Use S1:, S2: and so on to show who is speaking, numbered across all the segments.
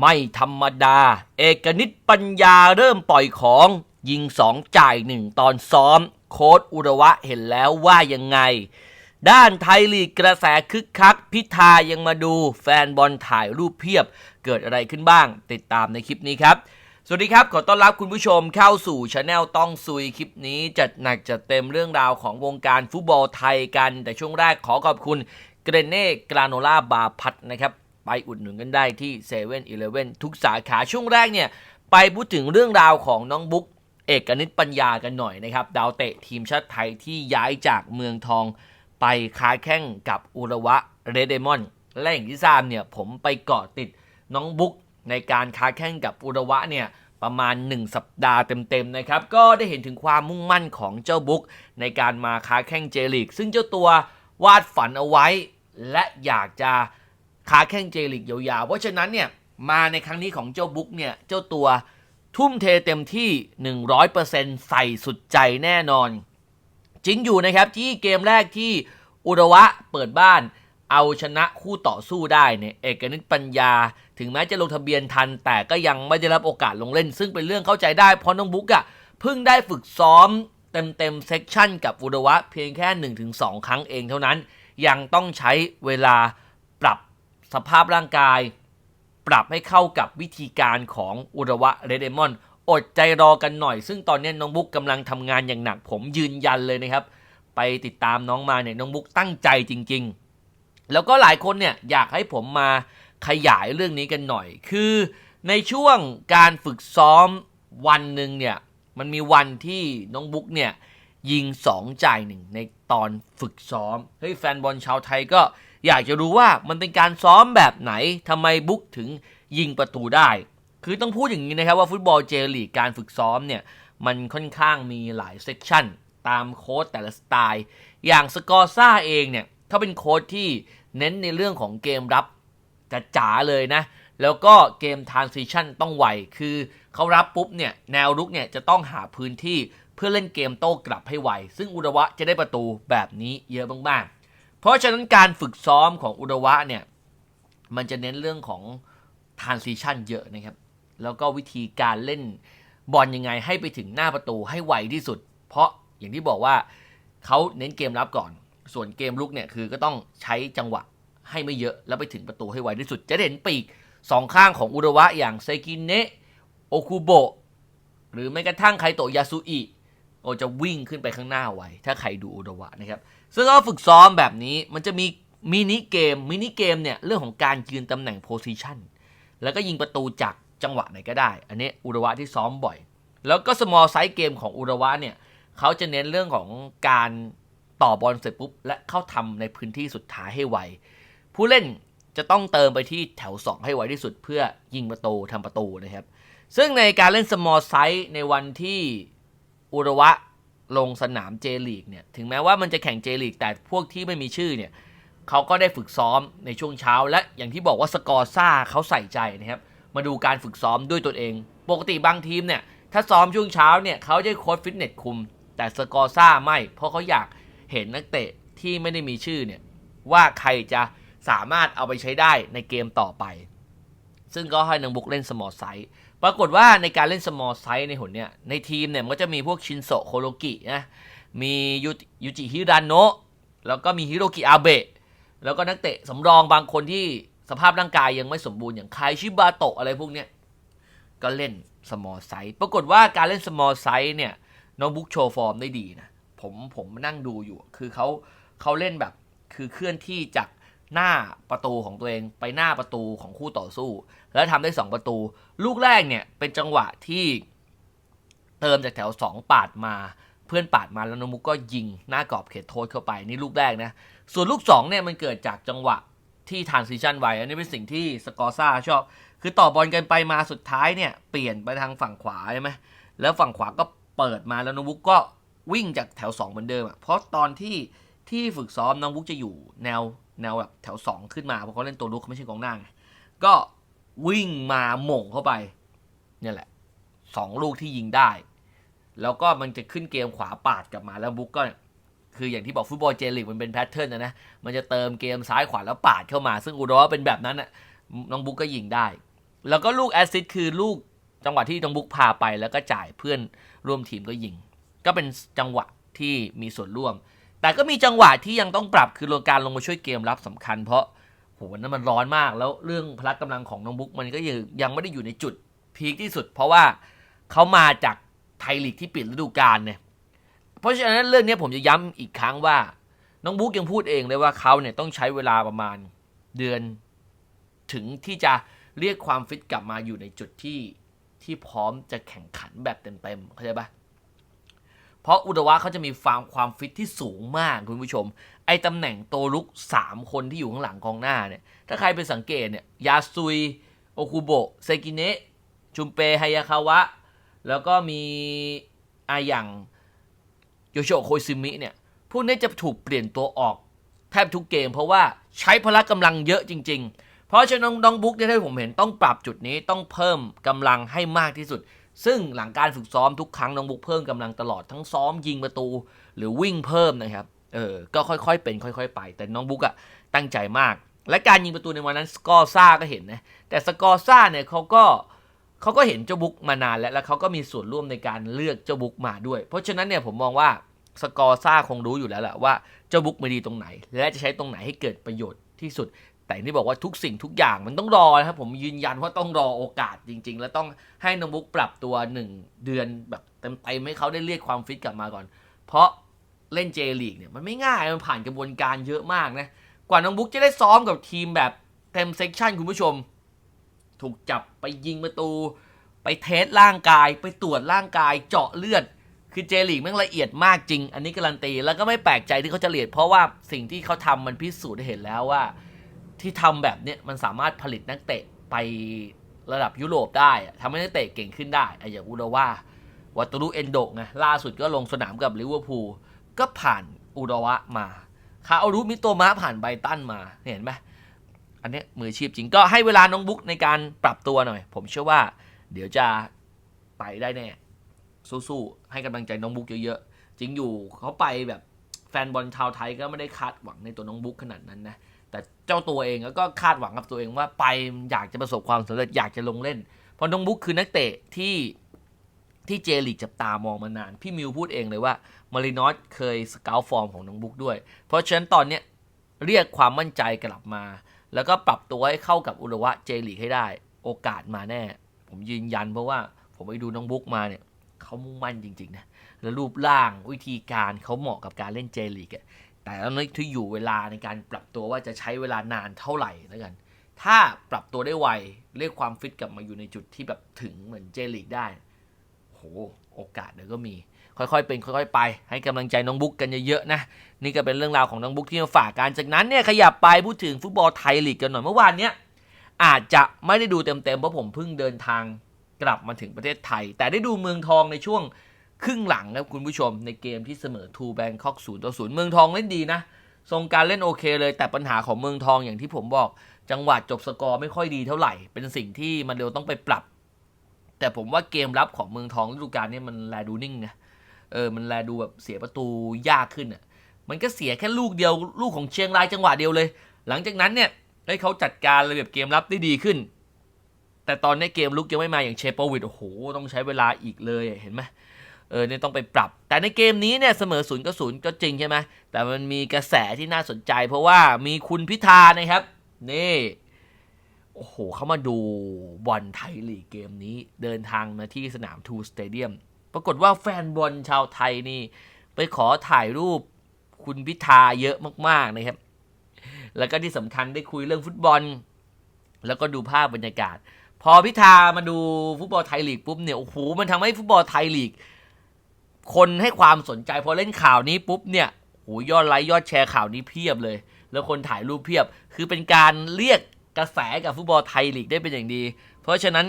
S1: ไม่ธรรมดา เอกนิตปัญญาเริ่มปล่อยของ ยิงสองจ่ายหนึ่งตอนซ้อม โค้ดอุระวะเห็นแล้วว่ายังไง ด้านไทยลีกกระแสคึกคัก พิธายังมาดู แฟนบอลถ่ายรูปเพียบ เกิดอะไรขึ้นบ้าง ติดตามในคลิปนี้ครับสวัสดีครับ ขอต้อนรับคุณผู้ชมเข้าสู่ช anel ต้องซุยคลิปนี้ จัดหนักจัดเต็มเรื่องราวของวงการฟุตบอลไทยกัน แต่ช่วงแรกขอขอบคุณเกรเน่กราโนล่าบาพัดนะครับ ไปอุดหนุนกันได้ที่7 e เ e ่ e อทุกสาขาช่วงแรกเนี่ย ไปพูดถึงเรื่องราวของน้องบุ๊กเอกนิตปัญญากันหน่อยนะครับ ดาวเตะทีมชาติไทยที่ย้ายจากเมืองทองไปค้าแข่งกับอุระวะเรเดมอนและอย่างที่ทราบเนี่ยผมไปเกาะติดน้องบุ๊กในการค้าแข่งกับอุระวะเนี่ยประมาณ 1 สัปดาห์เต็มๆนะครับ ก็ได้เห็นถึงความมุ่งมั่นของเจ้าบุ๊กในการมาค้าแข่งเจลีกซึ่งเจ้าตัววาดฝันเอาไว้ และอยากจะ ค้าแข่งเจลีกยาวๆ เพราะฉะนั้นเนี่ยมาในครั้งนี้ของเจ้าบุ๊กเนี่ยเจ้าตัวทุ่มเทเต็มที่ 100%ใส่สุดใจแน่นอน จริงอยู่นะครับที่เกมแรกที่อุระวะเปิดบ้าน เอาชนะคู่ต่อสู้ได้เนี่ยเอกนิตปัญญา ถึงแม้จะลงทะเบียนทัน แต่ก็ยังไม่ได้รับโอกาสลงเล่น ซึ่งเป็นเรื่องเข้าใจได้เพราะน้องบุ๊กอะเพิ่งได้ฝึกซ้อมเต็มเต็มเซกชันกับอุระวะเพียงแค่ 1-2 ครั้งเองเท่านั้น ยังต้องใช้เวลาปรับ สภาพร่างกาย ปรับให้เข้ากับวิธีการของอุระวะเรเดมอนอดใจรอกันหน่อย ซึ่งตอนนี้น้องบุ๊กกำลังทำงานอย่างหนัก ผมยืนยันเลยนะครับ ไปติดตามน้องมาเนี่ยน้องบุ๊กตั้งใจจริง ๆ แล้วก็หลายคนเนี่ยอยากให้ผมมาขยายเรื่องนี้กันหน่อย คือในช่วงการฝึกซ้อมวันหนึ่งเนี่ยมันมีวันที่น้องบุ๊กเนี่ยยิง 2 จ่ายหนึ่งในตอนฝึกซ้อมเฮ้ยแฟนบอลชาวไทยก็ อยากจะรู้ว่ามันเป็นการซ้อมแบบไหนทำไมบุ๊กถึงยิงประตูได้ คือต้องพูดอย่างนี้นะครับว่าฟุตบอลเจลีกการฝึกซ้อมเนี่ยมันค่อนข้างมีหลายเซกชันตามโค้ดแต่ละสไตล์ อย่างสกอร์ซ่าเองเนี่ยเขาเป็นโค้ดที่เน้นในเรื่องของเกมรับจ๋าเลยนะ แล้วก็เกมทรานซิชันต้องไว คือเขารับปุ๊บเนี่ยแนวรุกเนี่ยจะต้องหาพื้นที่เพื่อเล่นเกมโต้กลับให้ไว ซึ่งอุระวะจะได้ประตูแบบนี้เยอะมาก เพราะฉะนั้นการฝึกซ้อมของอุระวะเนี่ย มันจะเน้นเรื่องของทรานซิชันเยอะนะครับ แล้วก็วิธีการเล่นบอลยังไงให้ไปถึงหน้าประตูให้ไวที่สุด เพราะอย่างที่บอกว่าเขาเน้นเกมรับก่อน ส่วนเกมลุกเนี่ยคือก็ต้องใช้จังหวะให้ไม่เยอะแล้วไปถึงประตูให้ไวที่สุด จะเห็นปีกสองข้างของอุระวะอย่างเซกินเนะโอคุโบะหรือแม้กระทั่งไคโตะยาสุอิโอจะวิ่งขึ้นไปข้างหน้าไวถ้าใครดูอุระวะนะครับ ซึ่งก็ฝึกซ้อมแบบนี้มันจะมีมินิเกมมินิเกมเนี่ยเรื่องของการยืนตำแหน่งโพซิชันแล้วก็ยิงประตูจากจังหวะไหนก็ได้ อันนี้อุระวะที่ซ้อมบ่อย แล้วก็ small size เกมของอุระวะเนี่ยเขาจะเน้นเรื่องของการต่อบอลเสร็จปุ๊บ และเข้าทำในพื้นที่สุดท้ายให้ไว ผู้เล่นจะต้องเติมไปที่แถว 2 ให้ไวที่สุดเพื่อยิงประตูทำประตูนะครับ ซึ่งในการเล่น small size ในวันที่อุระวะ ลงสนามเจลีกเนี่ยถึงแม้ว่ามันจะแข่งเจลีกแต่พวกที่ไม่มีชื่อเนี่ยเขาก็ได้ฝึกซ้อมในช่วงเช้า และอย่างที่บอกว่าสกอร์ซ่าเขาใส่ใจนะครับมาดูการฝึกซ้อมด้วยตนเอง ปกติบางทีมเนี่ยถ้าซ้อมช่วงเช้าเนี่ยเขาจะโค้ชฟิตเนสคุม แต่สกอร์ซ่าไม่เพราะเขาอยากเห็นนักเตะที่ไม่ได้มีชื่อเนี่ยว่าใครจะสามารถเอาไปใช้ได้ในเกมต่อไป ซึ่งก็ให้นังบุกเล่นสมอลไซส์ ปรากฏว่าในการเล่นสมอลไซส์ในหนเนี่ย ในทีมเนี่ยมันก็จะมีพวกชินโซโคโรกินะ มียูจิฮิรันโนะแล้วก็มีฮิโรกิอาเบะ แล้วก็นักเตะสำรองบางคนที่สภาพร่างกายยังไม่สมบูรณ์อย่างไคชิบาโตะอะไรพวกเนี้ย ก็เล่น small size ปรากฏว่าการเล่น small size เนี่ยน้องบุ๊กโชว์ฟอร์มได้ดีนะ ผมผมนั่งดูอยู่ คือเขาเขาเล่นแบบคือเคลื่อนที่จาก หน้าประตูของตัวเองไปหน้าประตูของคู่ต่อสู้ แล้วทำได้ 2 ประตู ลูกแรกเนี่ยเป็นจังหวะที่เติมจากแถว 2 ปาดมาเพื่อนปาดมาแล้วนมุกก็ยิงหน้ากรอบเขตโทษเข้าไปนี่ลูกแรกนะส่วนลูก2เนี่ยมันเกิดจากจังหวะที่ทานซิชันไวอันนี้เป็นสิ่งที่สกอร์ซ่าชอบ คือต่อบอลกันไปมาสุดท้ายเนี่ยเปลี่ยนไปทางฝั่งขวาใช่ไหมแล้วฝั่งขวาก็เปิดมาแล้วน้องบุ๊กก็วิ่งจากแถว 2 เหมือนเดิมอะเพราะตอนที่ที่ฝึกซ้อมน้องบุ๊กจะอยู่แนว แนวแบบแถว 2 ขึ้นมาเพราะเขาเล่นตัวลุกเขาไม่ใช่กองหน้าไงก็วิ่งมาหม่งเข้าไปเนี่ยแหละสองลูกที่ยิงได้ แล้วก็มันจะขึ้นเกมขวาปาดกลับมาแล้วบุ๊กก็คืออย่างที่บอกฟุตบอลเจลิกมันเป็นแพทเทิร์นนะนะมันจะเติมเกมซ้ายขวาแล้วปาดเข้ามา ซึ่งอุดรเป็นแบบนั้นน่ะน้องบุ๊กก็ยิงได้ แล้วก็ลูกแอสซิสต์คือลูกจังหวะที่น้องบุ๊กพาไปแล้วก็จ่ายเพื่อนร่วมทีมก็ยิง ก็เป็นจังหวะที่มีส่วนร่วม แต่ก็มีจังหวะที่ยังต้องปรับคือโลการลงมาช่วยเกมรับสำคัญ เพราะโหวนนั้นมันร้อนมาก แล้วเรื่องพละกำลังของน้องบุ๊กมันก็ยังยังไม่ได้อยู่ในจุดพีคที่สุด เพราะว่าเขามาจากไทยลีกที่ปิดฤดูกาลเนี่ยเพราะฉะนั้นเรื่องนี้ผมจะย้ำอีกครั้งว่า น้องบุ๊กยังพูดเองเลยว่าเขาเนี่ยต้องใช้เวลาประมาณเดือน ถึงที่จะเรียกความฟิตกลับมาอยู่ในจุดที่ที่พร้อมจะแข่งขันแบบเต็มๆเข้าใจปะ เพราะอุดวะเขาจะมีความความฟิตที่สูงมากคุณผู้ชม ไอ้ตำแหน่งโตลุก 3 คนที่อยู่ข้างหลังกองหน้าเนี่ย ถ้าใครไปสังเกตเนี่ย ยาซุย โอคุโบะ เซกิเนะจุมเปไฮยาคาวะ แล้วก็มีอาอย่างโยโชโคซิมิเนี่ย พวกนี้จะถูกเปลี่ยนตัวออกแทบทุกเกม เพราะว่าใช้พละกำลังเยอะจริง ๆ เพราะฉะนั้นน้องบุ๊กเนี่ยที่ผมเห็นต้องปรับจุดนี้ต้องเพิ่มกำลังให้มากที่สุด ซึ่งหลังการฝึกซ้อมทุกครั้งน้องบุ๊กเพิ่มกำลังตลอดทั้งซ้อมยิงประตู หรือวิ่งเพิ่มนะครับเออก็ค่อยๆเป็นค่อย ๆ ไป แต่น้องบุ๊กอะตั้งใจมาก และการยิงประตูในวันนั้นสกอร์ซ่าก็เห็นนะแต่สกอร์ซ่าเนี่ยเขาก็เขาก็เห็นเจ้าบุ๊กมานานแล้วแล้วเขาก็มีส่วนร่วมในการเลือกเจ้าบุ๊กมาด้วย เพราะฉะนั้นเนี่ยผมมองว่าสกอร์ซ่าคงรู้อยู่แล้วแหละว่าเจ้าบุ๊กมาดีตรงไหน และจะใช้ตรงไหนให้เกิดประโยชน์ที่สุด แต่ที่บอกว่าทุกสิ่งทุกอย่างมันต้องรอนะครับ ผมยืนยันว่าต้องรอโอกาสจริง ๆ แล้วต้องให้น้องบุ๊กปรับตัว 1 เดือนแบบเต็มๆให้เขาได้เรียกความฟิตกลับมาก่อน เพราะเล่นเจลีกเนี่ยมันไม่ง่ายมันผ่านกระบวนการเยอะมากนะกว่าน้องบุ๊กจะได้ซ้อมกับทีมแบบเต็มเซกชันคุณผู้ชม ถูกจับไปยิงประตู ไปเทสร่างกาย ไปตรวจร่างกายเจาะเลือด คือเจลีกม่งละเอียดมากจริง อันนี้การันตี แล้วก็ไม่แปลกใจที่เขาจะละเอียดเพราะว่าสิ่งที่เขาทำมันพิสูจน์ให้เห็นแล้วว่า ที่ทำแบบเนี้ยมันสามารถผลิตนักเตะไประดับยุโรปได้ทำให้นักเตะเก่งขึ้นได้อะอย่างอุดาว่าวัตรุเอนโดกไงล่าสุดก็ลงสนามกับลิเวอร์พูลก็ผ่านอุดาวะมาคาอารุมิโตมะผ่านไบตันมาเห็นไหมอันเนี้ยมืออาชีพจริงก็ให้เวลาน้องบุ๊กในการปรับตัวหน่อย ผมเชื่อว่า เดี๋ยวจะไปได้แน่ สู้ๆให้กำลังใจน้องบุ๊กเยอะๆจริงอยู่เขาไปแบบแฟนบอลชาวไทยก็ไม่ได้คาดหวังในตัวน้องบุ๊กขนาดนั้นนะ แต่เจ้าตัวเองก็คาดหวังกับตัวเองว่าไปอยากจะประสบความสำเร็จอยากจะลงเล่น เพราะน้องบุ๊กคือนักเตะที่ที่เจลีกจับตามองมานาน พี่มิวพูดเองเลยว่ามารินอสเคยสเกลฟอร์มของน้องบุ๊กด้วย เพราะฉะนั้นตอนเนี้ยเรียกความมั่นใจกลับมา แล้วก็ปรับตัวให้เข้ากับอุระวะเจลีกให้ได้ โอกาสมาแน่ ผมยืนยันเพราะว่าผมไปดูน้องบุ๊กมาเนี่ยเขามุ่งมั่นจริงๆนะแล้วรูปร่างวิธีการเขาเหมาะกับการเล่นเจลีกอะ แต่ต้องนึกที่อยู่เวลาในการปรับตัวว่าจะใช้เวลานานเท่าไหร่แล้วกัน ถ้าปรับตัวได้ไวเรียกความฟิตกลับมาอยู่ในจุดที่แบบถึงเหมือนเจลีกได้ โห โอกาสเดี๋ยวก็มี ค่อยๆ เป็นค่อยๆ ไป ให้กำลังใจน้องบุ๊กกันเยอะๆนะ นี่ก็เป็นเรื่องราวของน้องบุ๊กที่มาฝากกันจากนั้นเนี่ยขยับไปพูดถึงฟุตบอลไทยลีกกันหน่อยเมื่อวานเนี้ยอาจจะไม่ได้ดูเต็มๆเพราะผมเพิ่งเดินทางกลับมาถึงประเทศไทย แต่ได้ดูเมืองทองในช่วง ครึ่งหลังครับคุณผู้ชมในเกมที่เสมอทูแบงคอกศูนย์ต่อศูนย์เมืองทองเล่นดีนะ ทรงการเล่นโอเคเลย แต่ปัญหาของเมืองทองอย่างที่ผมบอก จังหวะจบสกอร์ไม่ค่อยดีเท่าไหร่ เป็นสิ่งที่มันเร็วต้องไปปรับ แต่ผมว่าเกมรับของเมืองทองฤดูกาลนี้มันแลดูนิ่งนะเออมันแลดูแบบเสียประตูยากขึ้นอะมันก็เสียแค่ลูกเดียวลูกของเชียงรายจังหวะเดียวเลย หลังจากนั้นเนี่ยให้เขาจัดการระเบียบเกมรับได้ดีขึ้น แต่ตอนนี้เกมลุกยังไม่มาอย่างเชโปวิดโอ้โหต้องใช้เวลาอีกเลยเห็นไหมเเออเนี่ยต้องไปปรับ แต่ในเกมนี้เนี่ยเสมอศูนย์ก็ศูนย์ก็จริงใช่ไหมแต่มันมีกระแสที่น่าสนใจ เพราะว่ามีคุณพิธานะครับ นี่โอ้โหเขามาดูบอลไทยลีกเกมนี้เดินทางมาที่สนามทูสเตเดียมปรากฏว่าแฟนบอลชาวไทยนี่ ไปขอถ่ายรูปคุณพิธาเยอะมากๆนะครับ แล้วก็ที่สำคัญได้คุยเรื่องฟุตบอล แล้วก็ดูภาพบรรยากาศ พอพิธามาดูฟุตบอลไทยลีกปุ๊บเนี่ยโอ้โหมันทำให้ฟุตบอลไทยลีก คนให้ความสนใจพอเล่นข่าวนี้ปุ๊บเนี่ยโหยอดไลค์ยอดแชร์ข่าวนี้เพียบเลย แล้วคนถ่ายรูปเพียบ คือเป็นการเรียกกระแสกับฟุตบอลไทยลีกได้เป็นอย่างดี เพราะฉะนั้น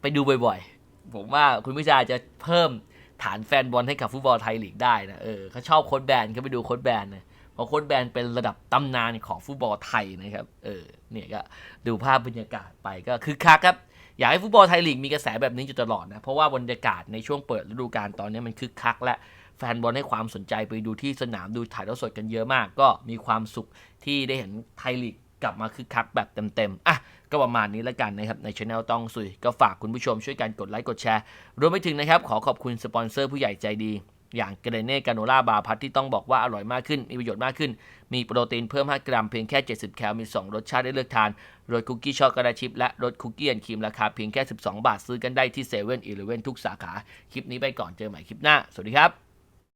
S1: ไปดูบ่อยๆ ผมว่าคุณพิจาจะเพิ่มฐานแฟนบอลให้กับฟุตบอลไทยลีกได้นะเออเขาชอบโค้ดแบนเขาไปดูโค้ดแบนนะเพราะโค้ดแบนเป็นระดับตำนานของฟุตบอลไทยนะครับเออเนี่ยก็ดูภาพบรรยากาศไปก็คือคักครับ อยากให้ฟุตบอลไทยลีกมีกระแสแบบนี้อยู่ตลอดนะ เพราะว่าบรรยากาศในช่วงเปิดฤดูกาลตอนนี้มันคึกคักและแฟนบอลให้ความสนใจไปดูที่สนามดูถ่ายทอดสดกันเยอะมาก ก็มีความสุขที่ได้เห็นไทยลีกกลับมาคึกคักแบบเต็มๆอะก็ประมาณนี้แล้วกันนะครับ ในช anel ต้องสุย ก็ฝากคุณผู้ชมช่วยกันกดไลค์กดแชร์ รวมไปถึงนะครับ ขอขอบคุณสปอนเซอร์ผู้ใหญ่ใจดี อย่างเกรเน่กาโนล่าบาร์พัทที่ต้องบอกว่าอร่อยมากขึ้น มีประโยชน์มากขึ้น มีโปรตีนเพิ่ม 5 กรัมเพียงแค่ 70 แคลมี 2 รสชาติได้เลือกทานรสคุกกี้ช็อกโกแลตชิพและรสคุกกี้แอนครีมราคาเพียงแค่ 12 บาท ซื้อกันได้ที่เซเว่นอีเลเว่นทุกสาขา คลิปนี้ไปก่อนเจอใหม่คลิปหน้า สวัสดีครับ